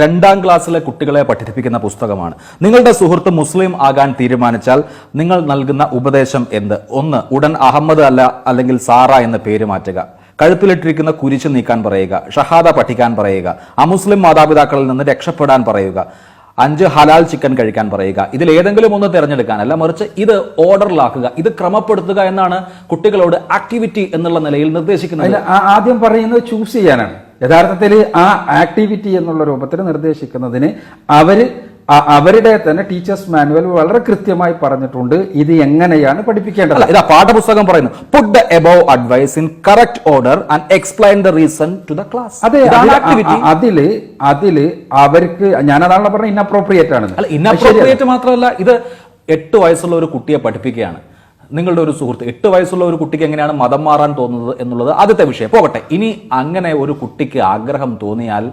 രണ്ടാം ക്ലാസ്സിലെ കുട്ടികളെ പഠിപ്പിക്കുന്ന പുസ്തകമാണ്. നിങ്ങളുടെ സുഹൃത്ത് മുസ്ലിം ആകാൻ തീരുമാനിച്ചാൽ നിങ്ങൾ നൽകുന്ന ഉപദേശം എന്ത്? ഒന്ന് ഉടൻ അഹമ്മദ് അല്ല അല്ലെങ്കിൽ സാറ എന്ന പേര് മാറ്റുക. കഴുത്തിലിട്ടിരിക്കുന്ന കുരിശ് നീക്കാൻ പറയുക. ഷഹാദ പഠിക്കാൻ പറയുക. അമുസ്ലിം മാതാപിതാക്കളിൽ നിന്ന് രക്ഷപ്പെടാൻ പറയുക. അഞ്ച് ഹലാൽ ചിക്കൻ കഴിക്കാൻ പറയുക. ഇതിൽ ഏതെങ്കിലും ഒന്ന് തിരഞ്ഞെടുക്കാനല്ല മറിച്ച് ഇത് ഓർഡറിലാക്കുക ഇത് ക്രമപ്പെടുത്തുക എന്നാണ് കുട്ടികളോട് ആക്ടിവിറ്റി എന്നുള്ള നിലയിൽ നിർദ്ദേശിക്കുന്നത്. ആദ്യം പറയുന്നത് ചൂസ് ചെയ്യാനാണ്. യഥാർത്ഥത്തിൽ ആ ആക്ടിവിറ്റി എന്നുള്ള രൂപത്തിൽ നിർദ്ദേശിക്കുന്നതിന് അവർ അവരുടെ തന്നെ ടീച്ചേഴ്സ് മാനുവൽ വളരെ കൃത്യമായി പറഞ്ഞിട്ടുണ്ട് ഇത് എങ്ങനെയാണ് പഠിപ്പിക്കേണ്ടത്. ഇതാ പാഠപുസ്തകം പറയുന്നു. Put the above advice in correct order and explain the reason to the class അതെ അതിൽ അതിൽ അവർക്ക് ഞാനതാണല്ലോ പറഞ്ഞ ഇൻഅപ്രോപ്രിയേറ്റ് ആണ് അല്ല ഇന്നപ്രോപ്രിയേറ്റ് മാത്രമല്ല ഇത് എട്ട് വയസ്സുള്ള ഒരു കുട്ടിയെ പഠിപ്പിക്കുകയാണ്. നിങ്ങളുടെ ഒരു സുഹൃത്ത് എട്ട് വയസ്സുള്ള ഒരു കുട്ടിക്ക് എങ്ങനെയാണ് മതം മാറാൻ തോന്നുന്നത് എന്നുള്ളത് ആദ്യത്തെ വിഷയം. പോകട്ടെ. ഇനി അങ്ങനെ ഒരു കുട്ടിക്ക് ആഗ്രഹം തോന്നിയാൽ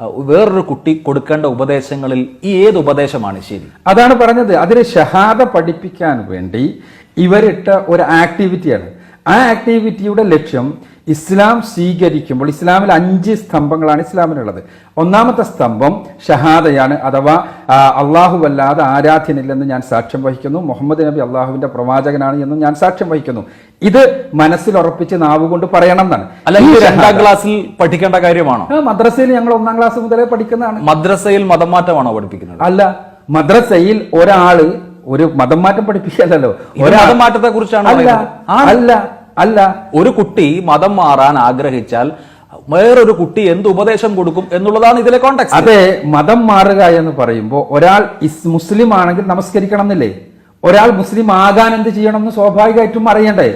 വേറൊരു കുട്ടി കൊടുക്കേണ്ട ഉപദേശങ്ങളിൽ ഈ ഏത് ഉപദേശമാണ് ശരി? അതാണ് പറഞ്ഞത്. അതിന് ഷഹാദ പഠിപ്പിക്കാൻ വേണ്ടി ഇവരിട്ട ഒരു ആക്ടിവിറ്റിയാണ്. ആ ആക്ടിവിറ്റിയുടെ ലക്ഷ്യം ഇസ്ലാം സ്വീകരിക്കുമ്പോൾ ഇസ്ലാമിൽ അഞ്ച് സ്തംഭങ്ങളാണ് ഇസ്ലാമിനുള്ളത് ഒന്നാമത്തെ സ്തംഭം ഷഹാദയാണ് അഥവാ അള്ളാഹു വല്ലാതെ ആരാധ്യനില്ലെന്ന് ഞാൻ സാക്ഷ്യം വഹിക്കുന്നു. മുഹമ്മദ് നബി അള്ളാഹുവിന്റെ പ്രവാചകനാണ് എന്നും ഞാൻ സാക്ഷ്യം വഹിക്കുന്നു. ഇത് മനസ്സിൽ ഉറപ്പിച്ച് നാവുകൊണ്ട് പറയണം എന്നാണ്. അല്ലെങ്കിൽ രണ്ടാം ക്ലാസ്സിൽ പഠിക്കേണ്ട കാര്യമാണോ? മദ്രസയിൽ ഞങ്ങൾ ഒന്നാം ക്ലാസ് മുതലേ പഠിക്കുന്നതാണ്. മദ്രസയിൽ മതം മാറ്റമാണോ പഠിപ്പിക്കുന്നത്? അല്ല മദ്രസയിൽ ഒരാൾ ഒരു മതം മാറ്റം പഠിപ്പിക്കല്ലോ ഒരു മതം മാറ്റത്തെ കുറിച്ചാണ് അല്ല അല്ല. ഒരു കുട്ടി മതം മാറാൻ ആഗ്രഹിച്ചാൽ വേറൊരു കുട്ടി എന്ത് ഉപദേശം കൊടുക്കും എന്നുള്ളതാണ് ഇതിലെ കോണ്ടാക്ട് അതെ മതം മാറുക എന്ന് പറയുമ്പോൾ ഒരാൾ മുസ്ലിം ആണെങ്കിൽ നമസ്കരിക്കണം എന്നില്ലേ ഒരാൾ മുസ്ലിം ആകാൻ എന്ത് ചെയ്യണം എന്ന് സ്വാഭാവികമായിട്ടും അറിയണ്ടേ?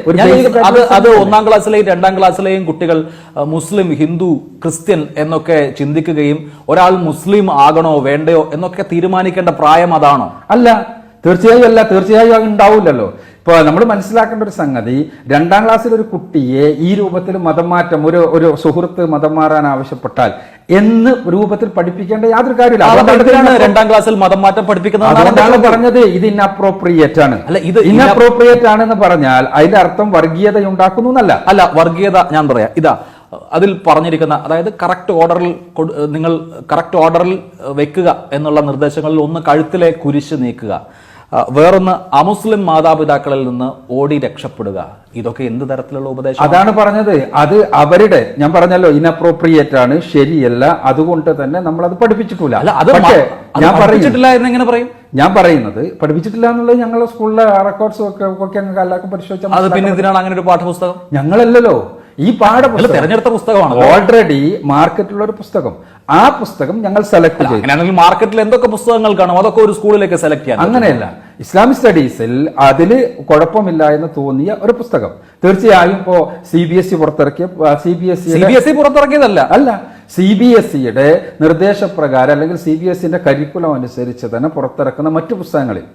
അത് അത് ഒന്നാം ക്ലാസ്സിലെയും രണ്ടാം ക്ലാസ്സിലെയും കുട്ടികൾ മുസ്ലിം ഹിന്ദു ക്രിസ്ത്യൻ എന്നൊക്കെ ചിന്തിക്കുകയും ഒരാൾ മുസ്ലിം ആകണോ വേണ്ടയോ എന്നൊക്കെ തീരുമാനിക്കേണ്ട പ്രായം അതാണോ? അല്ല തീർച്ചയായും അല്ല തീർച്ചയായും അത് ഉണ്ടാവില്ലല്ലോ. ഇപ്പോൾ നമ്മൾ മനസ്സിലാക്കേണ്ട ഒരു സംഗതി രണ്ടാം ക്ലാസ്സിൽ ഒരു കുട്ടിയെ ഈ രൂപത്തിൽ മതം മാറ്റം ഒരു ഒരു സുഹൃത്ത് മതം മാറാൻ ആവശ്യപ്പെട്ടാൽ എന്ന് രൂപത്തിൽ പഠിപ്പിക്കേണ്ട യാതൊരു കാര്യമില്ല. രണ്ടാം ക്ലാസ്സിൽ മതം മാറ്റം പഠിപ്പിക്കുന്നത് പറഞ്ഞത് ഇത് ഇൻഅപ്രോപ്രിയേറ്റ് ആണ്. അല്ല, ഇത് ഇൻഅപ്രോപ്രിയേറ്റ് ആണെന്ന് പറഞ്ഞാൽ അതിന്റെ അർത്ഥം വർഗീയത ഉണ്ടാക്കുന്നു എന്നല്ല. അല്ല വർഗീയത ഞാൻ പറയാം. ഇതാ അതിൽ പറഞ്ഞിരിക്കുന്ന അതായത് കറക്റ്റ് ഓർഡറിൽ നിങ്ങൾ കറക്റ്റ് ഓർഡറിൽ വെക്കുക എന്നുള്ള നിർദ്ദേശങ്ങളിൽ ഒന്ന് കഴുത്തിലെ കുരിശ് നീക്കുക. വേറൊന്ന് അമുസ്ലിം മാതാപിതാക്കളിൽ നിന്ന് ഓടി രക്ഷപ്പെടുക. ഇതൊക്കെ എന്ത് തരത്തിലുള്ള ഉപദേശം? അതാണ് പറഞ്ഞത്. അത് അവരുടെ ഞാൻ പറഞ്ഞല്ലോ ഇൻഅപ്രോപ്രിയേറ്റ് ആണ് ശരിയല്ല അതുകൊണ്ട് തന്നെ നമ്മൾ അത് പഠിപ്പിച്ചിട്ടില്ല. അല്ല അത് പക്ഷേ ഞാൻ എന്ന് എങ്ങനെ പറയും? ഞാൻ പറയുന്നത് പഠിപ്പിച്ചിട്ടില്ല എന്നുള്ളത് ഞങ്ങളുടെ സ്കൂളിലെ റെക്കോർഡ്സ് ഒക്കെ ഒക്കെ എല്ലാവർക്കും പരിശോധിച്ചാൽ അത് പിന്നെ എന്തിനാണ് അങ്ങനെ ഒരു പാഠപുസ്തകം? ഞങ്ങളല്ലല്ലോ. ഈ പാഠപുസ്തകം തെരഞ്ഞെടുത്ത പുസ്തകമാണ് ഓൾറെഡി മാർക്കറ്റിലുള്ള ഒരു പുസ്തകം. ആ പുസ്തകം ഞങ്ങൾ സെലക്ട് ചെയ്തു. മാർക്കറ്റിൽ എന്തൊക്കെ പുസ്തകങ്ങൾ കാണും? അതൊക്കെ ഒരു സ്കൂളിലേക്ക് സെലക്ട് ചെയ്യാം അങ്ങനെയല്ല. ഇസ്ലാമിക് സ്റ്റഡീസിൽ അതിൽ കുഴപ്പമില്ല എന്ന് തോന്നിയ ഒരു പുസ്തകം. തീർച്ചയായും ഇപ്പോ സി ബി എസ് ഇ പുറത്തിറക്കിയ C B S C B S E പുറത്തിറക്കിയതല്ല. അല്ല സി ബി എസ് സിയുടെ നിർദ്ദേശപ്രകാരം അല്ലെങ്കിൽ സി ബി എസ് സിന്റെ കരിക്കുലം അനുസരിച്ച് തന്നെ പുറത്തിറക്കുന്ന മറ്റു പുസ്തകങ്ങളിൽ.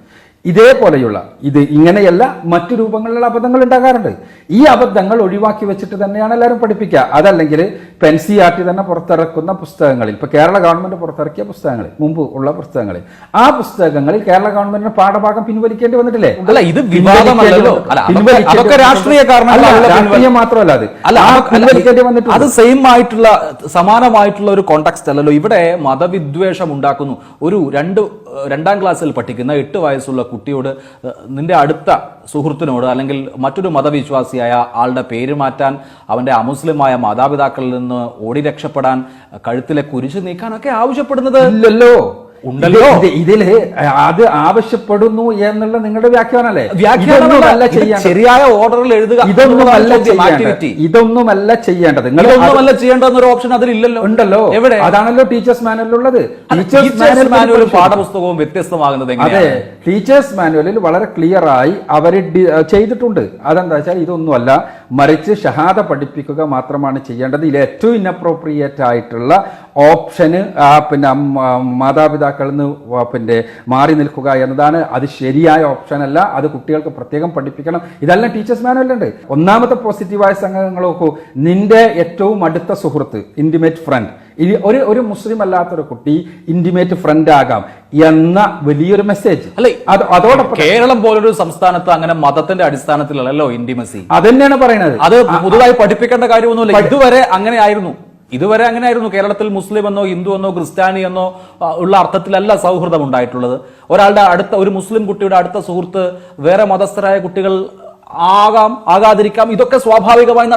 ഇതേപോലെയുള്ള ഇത് ഇങ്ങനെയല്ല മറ്റു രൂപങ്ങളിലുള്ള അബദ്ധങ്ങൾ ഉണ്ടാകാറുണ്ട്. ഈ അബദ്ധങ്ങൾ ഒഴിവാക്കി വെച്ചിട്ട് തന്നെയാണ് എല്ലാവരും പഠിപ്പിക്കുക. അതല്ലെങ്കിൽ പെൻസി ആർട്ടി തന്നെ പുറത്തിറക്കുന്ന പുസ്തകങ്ങളിൽ ഇപ്പോൾ കേരള ഗവൺമെന്റ് പുറത്തിറക്കിയ പുസ്തകങ്ങളിൽ മുമ്പ് ഉള്ള പുസ്തകങ്ങളിൽ ആ പുസ്തകങ്ങളിൽ കേരള ഗവൺമെന്റിന് പാഠഭാഗം പിൻവലിക്കേണ്ടി വന്നിട്ടില്ലേ? അല്ല ഇത് വിവാദമല്ലല്ലോ. അതൊക്കെ- രാഷ്ട്രീയ രാഷ്ട്രീയം മാത്രമല്ല അത്. പിൻവലിക്കേണ്ടി വന്നിട്ട് അത് സെയിം ആയിട്ടുള്ള സമാനമായിട്ടുള്ള ഒരു കോണ്ടാക്സ്റ്റ് അല്ലല്ലോ. ഇവിടെ മതവിദ്വേഷം ഉണ്ടാക്കുന്നു. ഒരു രണ്ട് രണ്ടാം ക്ലാസ്സിൽ പഠിക്കുന്ന എട്ട് വയസ്സുള്ള കുട്ടിയോട് നിന്റെ അടുത്ത സുഹൃത്തിനോട് അല്ലെങ്കിൽ മറ്റൊരു മതവിശ്വാസിയായ ആളുടെ പേര് മാറ്റാൻ അവന്റെ അമുസ്ലിമായ മാതാപിതാക്കളിൽ നിന്ന് ഓടി രക്ഷപ്പെടാൻ കഴുത്തിലെ കുരിശ് നീക്കാനൊക്കെ ആവശ്യപ്പെടുന്നത്? ഇല്ലല്ലോ. ഉണ്ടല്ലോ. ഇത് ഇതിൽ അത് ആവശ്യപ്പെടുന്നു എന്നുള്ള നിങ്ങളുടെ വ്യാഖ്യാനല്ലേ വ്യാഖ്യാനമല്ല, ഇതൊന്നുമല്ല ശരിയായ ഓർഡറിൽ എഴുതുക ഇതൊന്നുമല്ല ചോദ്യം, ചെയ്യേണ്ടത്. ഇതൊന്നുമല്ല ചെയ്യേണ്ടത്. ഇതൊന്നുമല്ല ചെയ്യേണ്ടെന്നൊരു ഓപ്ഷൻ അതിലില്ലല്ലോ. ഉണ്ടല്ലോ. എവിടെ? അതാണല്ലോ ടീച്ചേഴ്സ് മാനുവലുള്ളത് ടീച്ചേഴ്സ് പാഠപുസ്തകവും വ്യത്യസ്തമാകുന്നത് അതെ ടീച്ചേഴ്സ് മാനുവലിൽ വളരെ ക്ലിയർ ആയി അവർ ചെയ്തിട്ടുണ്ട്. അതെന്താ വെച്ചാൽ ഇതൊന്നുമല്ല. മറിച്ച് ഷഹാദ പഠിപ്പിക്കുക മാത്രമാണ് ചെയ്യേണ്ടത്. ഇതിൽ ഏറ്റവും ഇന്നപ്രോപ്രിയേറ്റ് ആയിട്ടുള്ള ഓപ്ഷന് പിന്നെ മാതാപിതാക്കളിൽ നിന്ന് പിന്നെ മാറി നിൽക്കുക എന്നതാണ്. അത് ശരിയായ ഓപ്ഷൻ അല്ല. അത് കുട്ടികൾക്ക് പ്രത്യേകം പഠിപ്പിക്കണം. ഇതെല്ലാം ടീച്ചേഴ്സ് മാനുവലുണ്ട് ഒന്നാമത്തെ പോസിറ്റീവായ സംഘങ്ങൾ നോക്കൂ നിന്റെ ഏറ്റവും അടുത്ത സുഹൃത്ത് ഇന്റിമേറ്റ് ഫ്രണ്ട് ഒരു ഒരു മുസ്ലിം അല്ലാത്തൊരു കുട്ടി ഇന്റിമേറ്റ് ഫ്രണ്ട് ആകാം. എന്ന വലിയൊരു മെസ്സേജ് അല്ലെ? അത് അതോടൊപ്പം കേരളം പോലൊരു സംസ്ഥാനത്ത് അങ്ങനെ മതത്തിന്റെ അടിസ്ഥാനത്തിലല്ലോ ഇന്റിമസി അതന്നെയാണ് പറയുന്നത് അത് പുതുതായി പഠിപ്പിക്കേണ്ട കാര്യമൊന്നുമില്ല. ഇതുവരെ അങ്ങനെ ആയിരുന്നു ഇതുവരെ അങ്ങനെ ആയിരുന്നു കേരളത്തിൽ മുസ്ലിം എന്നോ ഹിന്ദു എന്നോ ക്രിസ്ത്യാനി എന്നോ ഉള്ള അർത്ഥത്തിലല്ല സൗഹൃദം ഉണ്ടായിട്ടുള്ളത്. ഒരാളുടെ അടുത്ത ഒരു മുസ്ലിം കുട്ടിയുടെ അടുത്ത സുഹൃത്ത് വേറെ മതസ്ഥരായ കുട്ടികൾ ആകാം ആകാതിരിക്കാം ഇതൊക്കെ സ്വാഭാവികമായി.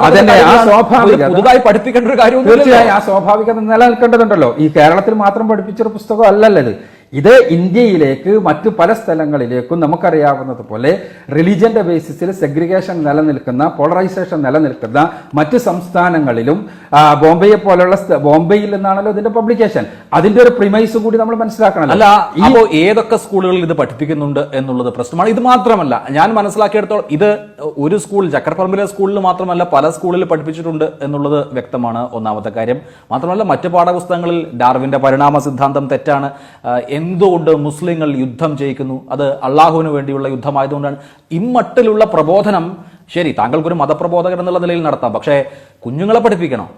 പുതുതായി പഠിപ്പിക്കേണ്ട ഒരു കാര്യം തീർച്ചയായും ആ സ്വാഭാവികത നിലനിൽക്കേണ്ടതുണ്ടല്ലോ. ഈ കേരളത്തിൽ മാത്രം പഠിപ്പിച്ചൊരു പുസ്തകം അല്ലല്ലോ ഇത് ഇന്ത്യയിലേക്ക് മറ്റു പല സ്ഥലങ്ങളിലേക്കും നമുക്കറിയാവുന്നത് പോലെ റിലീജിയന്റെ ബേസിസിൽ സെഗ്രിഗേഷൻ നിലനിൽക്കുന്ന പോളറൈസേഷൻ നിലനിൽക്കുന്ന മറ്റു സംസ്ഥാനങ്ങളിലും ബോംബെയെ പോലെയുള്ള ബോംബെയിൽ നിന്നാണല്ലോ ഇതിന്റെ പബ്ലിക്കേഷൻ അതിന്റെ ഒരു പ്രിമൈസ് കൂടി നമ്മൾ മനസ്സിലാക്കണം അല്ല ഈ ഏതൊക്കെ സ്കൂളുകളിൽ ഇത് പഠിപ്പിക്കുന്നുണ്ട് എന്നുള്ളത് പ്രശ്നമാണ്. ഇത് മാത്രമല്ല ഞാൻ മനസ്സിലാക്കിയെടുത്തോളം ഇത് ഒരു സ്കൂൾ ചക്കരപ്പറമ്പിലെ സ്കൂളിൽ മാത്രമല്ല പല സ്കൂളിൽ പഠിപ്പിച്ചിട്ടുണ്ട് എന്നുള്ളത് വ്യക്തമാണ് ഒന്നാമത്തെ കാര്യം. മാത്രമല്ല മറ്റു പാഠപുസ്തകങ്ങളിൽ ഡാർവിന്റെ പരിണാമ സിദ്ധാന്തം തെറ്റാണ്. ആ, എന്തുകൊണ്ട് മുസ്ലിങ്ങൾ യുദ്ധം ചെയ്യിക്കുന്നു? അത് അള്ളാഹുവിന് വേണ്ടിയുള്ള യുദ്ധമായതുകൊണ്ടാണ്. ഇമ്മട്ടിലുള്ള പ്രബോധനം ശരി താങ്കൾക്കൊരു മതപ്രബോധകൻ എന്നുള്ള നിലയിൽ നടത്താം. പക്ഷേ കുഞ്ഞുങ്ങളെ പഠിപ്പിക്കണം?